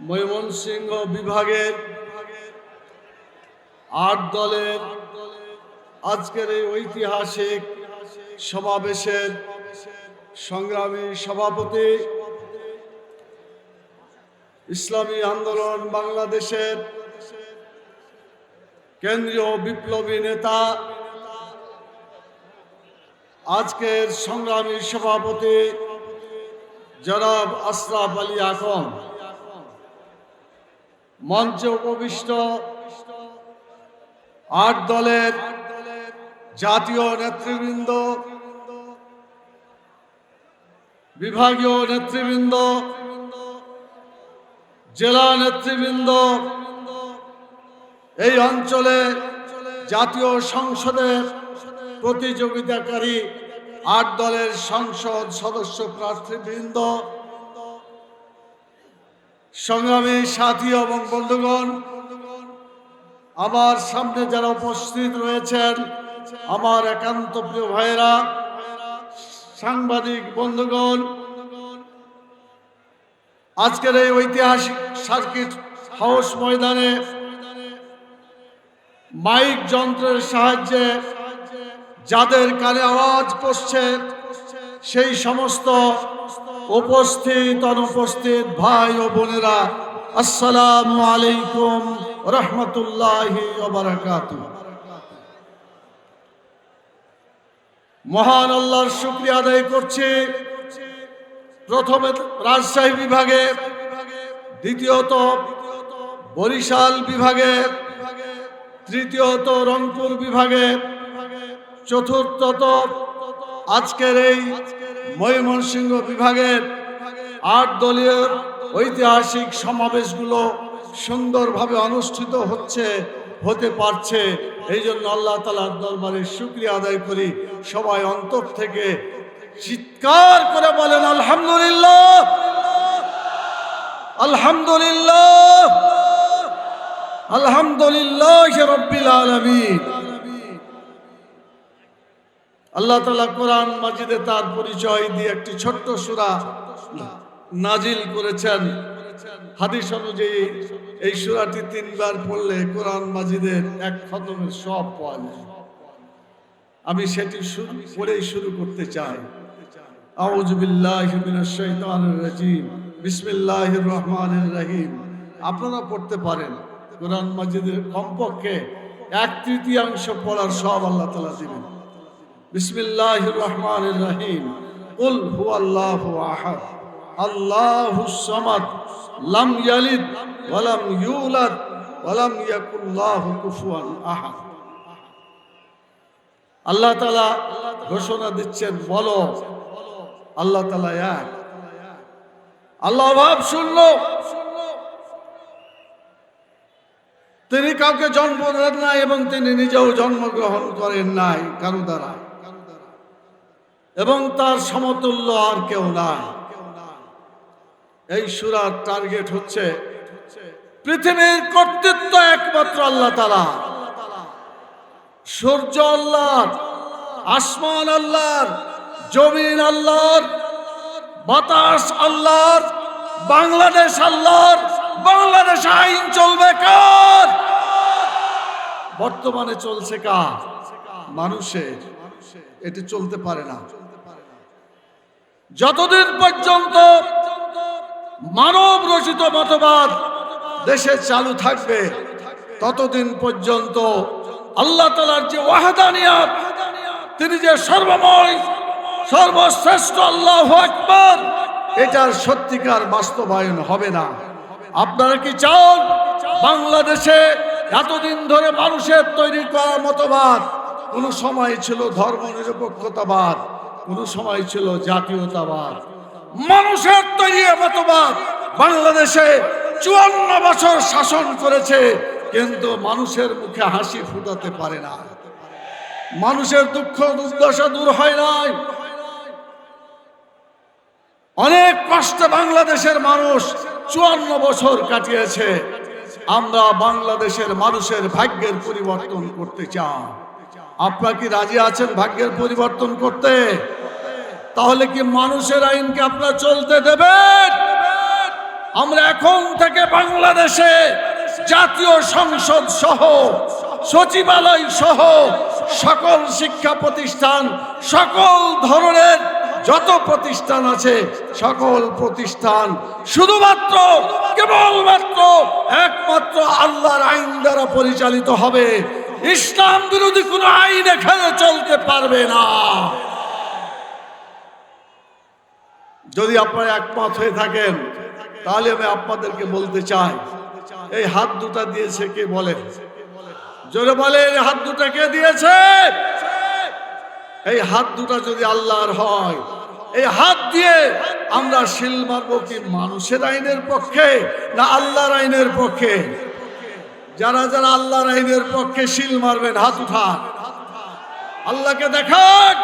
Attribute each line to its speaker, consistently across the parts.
Speaker 1: ময়মনসিংহ বিভাগের আট দলের আজকের এই ঐতিহাসিক সমাবেশের সংগ্রামী সভাপতি ইসলামী আন্দোলন বাংলাদেশের কেন্দ্রীয় বিপ্লবী নেতা, আজকের সংগ্রামী সভাপতি জনাব আশরাফ আলী আকম মঞ্চে উপবিষ্ট আট দলের জাতীয় নেতৃবৃন্দ, বিভাগীয় নেতৃবৃন্দ, জেলা নেতৃবৃন্দ, এই অঞ্চলে জাতীয় সংসদের প্রতিযোগিতাকারী আট দলের সংসদ সদস্য প্রার্থীবৃন্দ সংগ্রামী সাথী এবং বন্ধুগণ, আমার সামনে যারা উপস্থিত রয়েছেন, আমার একান্ত প্রিয় ভাইয়েরা, সাংবাদিক বন্ধুগণ, আজকের এই ঐতিহাসিক সার্কিট হাউস ময়দানে মাইক যন্ত্রের সাহায্যে যাদের কানে আওয়াজ পড়ছে, সেই সমস্ত উপস্থিত, অনুপস্থিত ভাই ও বোনেরা, আসসালামু আলাইকুম রহমতুল্লাহ মহান আল্লাহর শুক্রিয়া আদায় করছি প্রথমে রাজশাহী বিভাগে, দ্বিতীয়ত বরিশাল বিভাগে, তৃতীয়ত রংপুর বিভাগে, চতুর্থত আজকের এই ময়মনসিংহ বিভাগের আট দলীয় ঐতিহাসিক সমাবেশগুলো সুন্দরভাবে অনুষ্ঠিত হচ্ছে, হতে পারছে। এই জন্য আল্লাহ তালার দরবারে শুক্রিয়া আদায় করি। সবাই অন্তর থেকে চিৎকার করে বলেন, আলহামদুলিল্লাহ! আলহামদুলিল্লাহ! আলহামদুলিল্লাহ রব্বিল আলামিন! আল্লাহ তালা কোরআন মাজিদে তার পরিচয় দিয়ে একটি ছোট্ট সুরা নাজিল করেছেন। হাদিস অনুযায়ী এই সুরাটি তিনবার পড়লে কোরআন মাজিদের এক খতমের সব পাওয়া আমি সেটি পড়েই শুরু করতে চাই। বিসমিল্লাহির রহমানির রহিম। আপনারা পড়তে পারেন কোরআন মাজিদের কমপক্ষে এক তৃতীয়াংশ পড়ার সব আল্লাহ তাআলা দিবেন। কুল হুয়াল্লাহু আহাদ। ইউলাদ আল্লাহ তাআলা ঘোষণা দিচ্ছেন, বলো, আল্লাহ আল্লাহ ভাব শুনলো তিনি কাউকে জন্ম দেন নাই এবং তিনি নিজেও জন্মগ্রহণ করেন নাই, কারও দ্বারা। এবং তার সমতুল্য আর কেউ নাই। এই সুরার টার্গেট হচ্ছে পৃথিবীর কর্তৃত্ব একমাত্র আল্লাহ তালা সূর্য আল্লাহর, আসমান আল্লাহর, জমিন আল্লাহর, বাতাস আল্লাহর, বাংলাদেশ আল্লাহর, বাংলাদেশ আইন চলবে কার? বর্তমানে চলছে কার? মানুষের। এটি চলতে পারে না। যতদিন পর্যন্ত মানব রচিত মতবাদ দেশে চালু থাকবে, ততদিন পর্যন্ত আল্লাহ তালার যে ওয়াহাদানিয়াত, তিনি যে সর্বময়, সর্বশ্রেষ্ঠ আল্লাহ আকবর, এটার সত্যিকার বাস্তবায়ন হবে না। আপনারা কি চান বাংলাদেশে এতদিন ধরে মানুষের তৈরি করা মতবাদ? কোন সময় ছিল ধর্ম নিরপেক্ষতাবাদ কোন সময় ছিল জাতীয়তাবাদ। মানুষের তৈরি মতবাদ বাংলাদেশে চুয়ান্ন বছর শাসন করেছে, কিন্তু মানুষের মুখে হাসি ফুটাতে পারে না। মানুষের দুঃখ দুর্দশা দূর হয় নাই। অনেক কষ্টে বাংলাদেশের মানুষ চুয়ান্ন বছর কাটিয়েছে। আমরা বাংলাদেশের মানুষের ভাগ্যের পরিবর্তন করতে চাই। আপনারা কি রাজি আছেন ভাগ্যের পরিবর্তন করতে? তাহলে কি মানুষের আইনকে আপনারা চলতে দেবেন? আমরা এখন থেকে বাংলাদেশে জাতীয় সংসদ সহ, সচিবালয় সহ সকল শিক্ষা প্রতিষ্ঠান, সকল ধরনের যত প্রতিষ্ঠান আছে, সকল প্রতিষ্ঠান শুধুমাত্র, কেবলমাত্র, একমাত্র আল্লাহর আইন দ্বারা পরিচালিত হবে। ইসলাম বিরোধী কোনো আইন এখানে চলতে পারবে না। যদি আপনারা একমত হয়ে থাকেন, তাহলে আমি আপনাদেরকে বলতে চাই, এই হাত দুটা দিয়েছে কে বলে? জোরে বলে এই হাত দুটা কে দিয়েছে? এই হাত দুটা যদি আল্লাহর হয়, এই হাত দিয়ে আমরা শিল মারবো কি মানুষের আইনের পক্ষে না আল্লাহর আইনের পক্ষে? যারা যারা আল্লাহর আইনের পক্ষে শিল মারবেন, হাত উঠান। আল্লাহকে দেখাক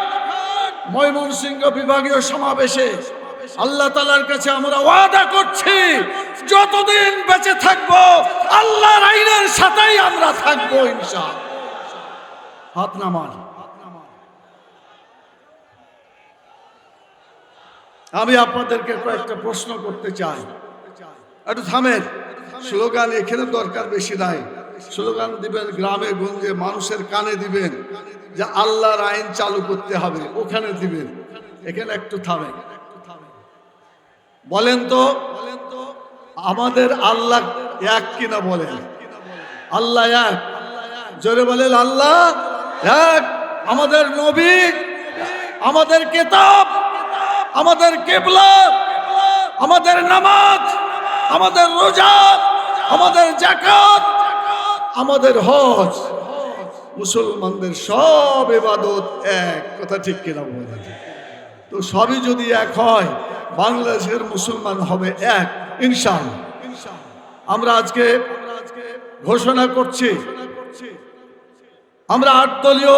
Speaker 1: ময়মনসিংহ বিভাগীয় সমাবেশে আল্লাহ তালার কাছে আমরা ওয়াদা করছি, যতদিন বেঁচে থাকব, আল্লাহর আইনের সাথেই আমরা থাকব ইনশা হাত নামান। আমি আপনাদেরকে কয়েকটা প্রশ্ন করতে চাই। একটু থামেন। স্লোগান এখানে দরকার বেশি নাই। স্লোগান দিবেন গ্রামে, গঞ্জে, মানুষের কানে দিবেন যে আল্লাহর আইন চালু করতে হবে, ওখানে দিবেন। এখানে একটু থামেন। বলেন তো, আমাদের আল্লাহ এক কিনা বলেন? আল্লাহ এক। জোরে বলেন, আল্লাহ এক। আমাদের নবী, আমাদের কেতাব, আমাদের কেবলা, আমাদের নামাজ, আমাদের রোজা আমাদের জাকাত, আমাদের হজ। মুসলমানদের সব এবাদত এক। কথা ঠিক কিনা বলেন তো সবই যদি এক হয়, বাংলাদেশের মুসলমান হবে এক, ইনশাআল্লাহ। আমরা আজকে ঘোষণা করছি, আমরা আট দলীয়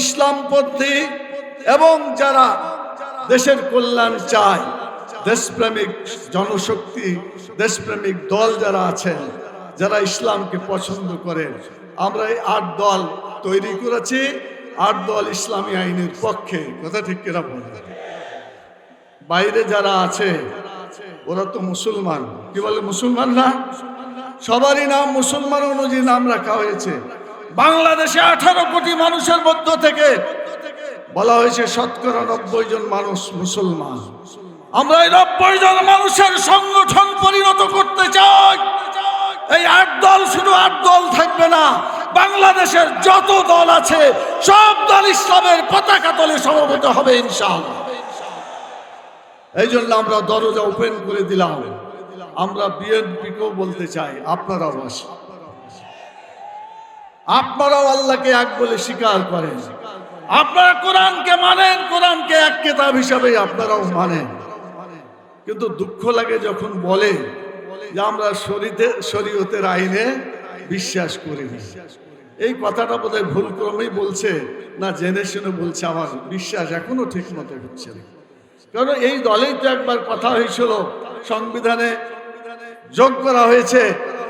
Speaker 1: ইসলামপন্থী এবং যারা দেশের কল্যাণ চায় দেশপ্রেমিক জনশক্তি, দেশপ্রেমিক দল যারা আছেন, যারা ইসলামকে পছন্দ করেন, আমরা এই আট দল তৈরি করেছি। আট দল ইসলামী আইনের পক্ষে। কথা ঠিক কিনা বলে বাইরে যারা আছে, ওরা তো মুসলমান। কি বলে মুসলমান না? সবারই নাম মুসলমান অনুযায়ী নাম রাখা হয়েছে। বাংলাদেশে আঠারো কোটি মানুষের মধ্য থেকে বলা হয়েছে, শতকরা নব্বই জন মানুষ মুসলমান। আমরা এই নব্বই জন মানুষের সংগঠন পরিণত করতে চাই। এই আট দল শুধু আট দল থাকবে না, বাংলাদেশের যত দল আছে, সব দল ইসলামের পতাকা তলে সমবেত হবে ইনশাআল্লাহ। এই জন্য আমরা দরজা ওপেন করে দিলাম। আমরা বিএনপিকেও বলতে চাই, আপনারাও আসেন। আপনারাও আল্লাহকে এক বলে স্বীকার করেন। আপনারা কোরআনকে মানেন, কোরআনকে এক কেতাব হিসাবে আপনারাও মানেন। কিন্তু দুঃখ লাগে যখন বলে যে আমরা শরীতে শরীয়তের আইনে বিশ্বাস করি না। এই কথাটা বোধহয় ভুল ক্রমেই বলছে, না জেনে শুনে বলছে আমার বিশ্বাস এখনও ঠিক মতো হচ্ছে না। কারণ এই দলেই তো একবার কথা হয়েছিল, সংবিধানে যোগ করা হয়েছে,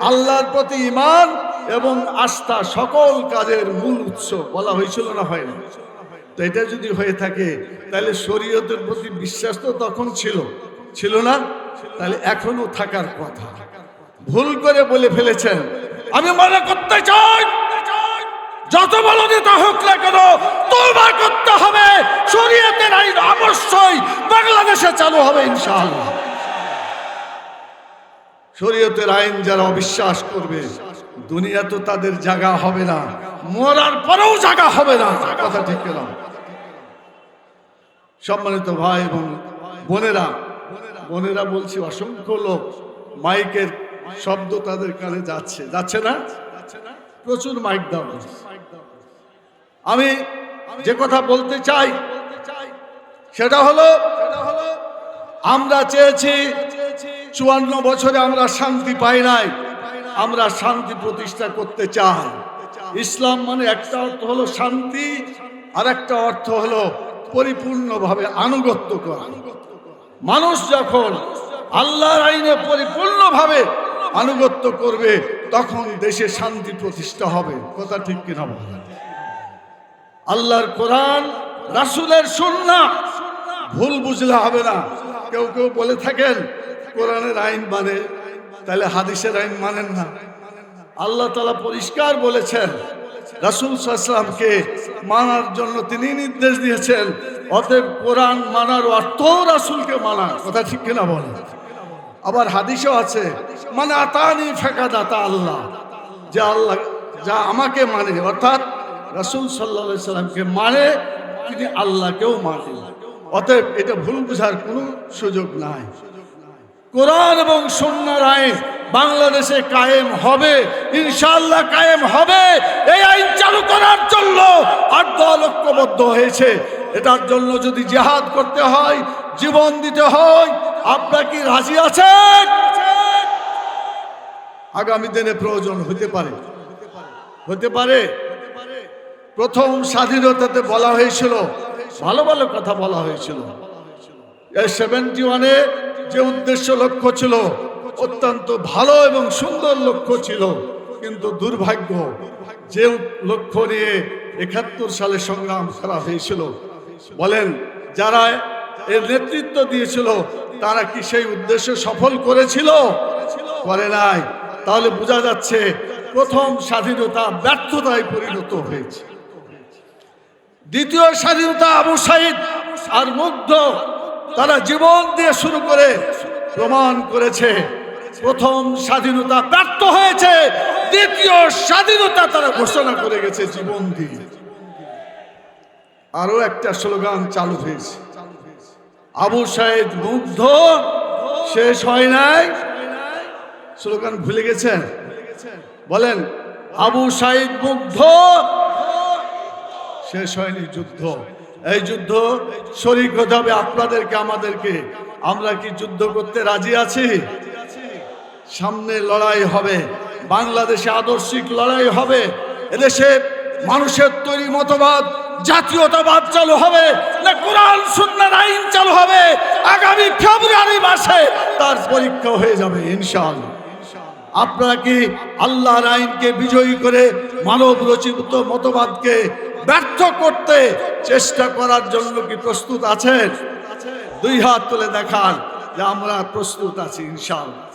Speaker 1: আল্লাহর প্রতি ইমান এবং আস্থা সকল কাজের মূল উৎস বলা হয়েছিল না হয় না। তো এটা যদি হয়ে থাকে, তাহলে শরীয়তের প্রতি বিশ্বাস তো তখন ছিল। ছিল না, তাহলে এখনও থাকার কথা। ভুল করে বলে ফেলেছেন। আমি মনে করতে চাই, যত বড় নেতা হোক না কেন তোলবা করতে হবে, শরীয়তের আইন অবশ্যই বাংলাদেশে চালু হবে, ইনশাআল্লাহ। শরীয়তের আইন যারা অবিশ্বাস করবে, দুনিয়া তো তাদের জায়গা হবে না, মরার পরেও জায়গা হবে না, কথা ঠিক সম্মানিত ভাই এবং বোনেরা বোনেরা বলছি, অসংখ্য লোক মাইকের শব্দ তাদের কানে যাচ্ছে। যাচ্ছে না? প্রচুর মাইক দাও আমি যে কথা বলতে চাই, সেটা হলো, আমরা চেয়েছি চুয়ান্ন বছরে আমরা শান্তি পাই নাই, আমরা শান্তি প্রতিষ্ঠা করতে চাই। ইসলাম মানে একটা অর্থ হলো শান্তি আর একটা অর্থ হলো পরিপূর্ণভাবে আনুগত্য করা। মানুষ যখন আল্লাহর আইনে পরিপূর্ণভাবে আনুগত্য করবে, তখন দেশে শান্তি প্রতিষ্ঠা হবে। কথা ঠিক কিনা? আল্লাহর কোরআন, রাসুলের সুন্না ভুল বুঝলে হবে না। কেউ কেউ বলে থাকেন, কোরআনের আইন মানে তাহলে হাদিসের আইন মানেন না। আল্লাহ তালা পরিষ্কার বলেছেন রাসুল সাল্লামকে মানার জন্য তিনি নির্দেশ দিয়েছেন, অতএব কোরআন মানার অর্থ রাসুলকে মানা কথা ঠিক কিনা বলেন? আবার হাদিসও আছে মানে আতানি ফেকা দাতা আল্লাহ যে আল্লাহ, যা আমাকে মানে অর্থাৎ রাসুল সাল্লা সাল্লামকে মানে তিনি আল্লাহকেও মানেন অতএব এটা ভুল বোঝার কোনো সুযোগ নাই। কোরআন এবং সন্ন্যার আইন বাংলাদেশে কায়েম হবে ইনশাল্লাহ কায়েম হবে। এই আইন চালু করার জন্য আট দল ঐক্যবদ্ধ হয়েছে। এটার জন্য যদি জেহাদ করতে হয়, জীবন দিতে হয়, আপনার কি রাজি আছেন? আগামী দিনে প্রয়োজন হতে পারে। হতে পারে। প্রথম স্বাধীনতাতে বলা হয়েছিল, ভালো ভালো কথা বলা হয়েছিল। সেভেন্টি ওয়ানে যে উদ্দেশ্য লক্ষ্য ছিল, অত্যন্ত ভালো এবং সুন্দর লক্ষ্য ছিল, কিন্তু দুর্ভাগ্য, যে লক্ষ্য নিয়ে একাত্তর সালে সংগ্রাম করা হয়েছিল, বলেন, যারা এর নেতৃত্ব দিয়েছিল, তারা কি সেই উদ্দেশ্য সফল করেছিল? করে নাই। তাহলে বোঝা যাচ্ছে, প্রথম স্বাধীনতা ব্যর্থতায় পরিণত হয়েছে। দ্বিতীয় স্বাধীনতা আবু সাইদ আর মুগ্ধ তারা জীবন দিয়ে শুরু করে প্রমাণ করেছে। প্রথম স্বাধীনতা ব্যর্থ হয়েছে, দ্বিতীয় স্বাধীনতা তারা ঘোষণা করে গেছে জীবন দিয়ে। আরও একটা স্লোগান চালু হয়েছে। আবু সাইদ মুগ্ধ, শেষ হয় নাই। স্লোগান ভুলে গেছেন? বলেন, আবু সাইদ মুগ্ধ, শেষ হয়নি যুদ্ধ। এই যুদ্ধ শরিক হতে হবে আপনাদেরকে, আমাদেরকে। আমরা কি যুদ্ধ করতে রাজি আছি? সামনে লড়াই হবে। বাংলাদেশে আদর্শিক লড়াই হবে। এদেশে মানুষের তৈরি মতবাদ, জাতীয়তাবাদ চালু হবে না কোরআন, সুন্নার আইন চালু হবে আগামী ফেব্রুয়ারি মাসে। তার পরীক্ষা হয়ে যাবে, ইনশাআল্লাহ। আপনারা কি আল্লাহর আইনকে বিজয়ী করে মানব রচিত মতবাদকে ব্যর্থ করতে চেষ্টা করার জন্য কি প্রস্তুত আছেন? দুই হাত তুলে দেখান যে আমরা প্রস্তুত আছি, ইনশাআল্লাহ।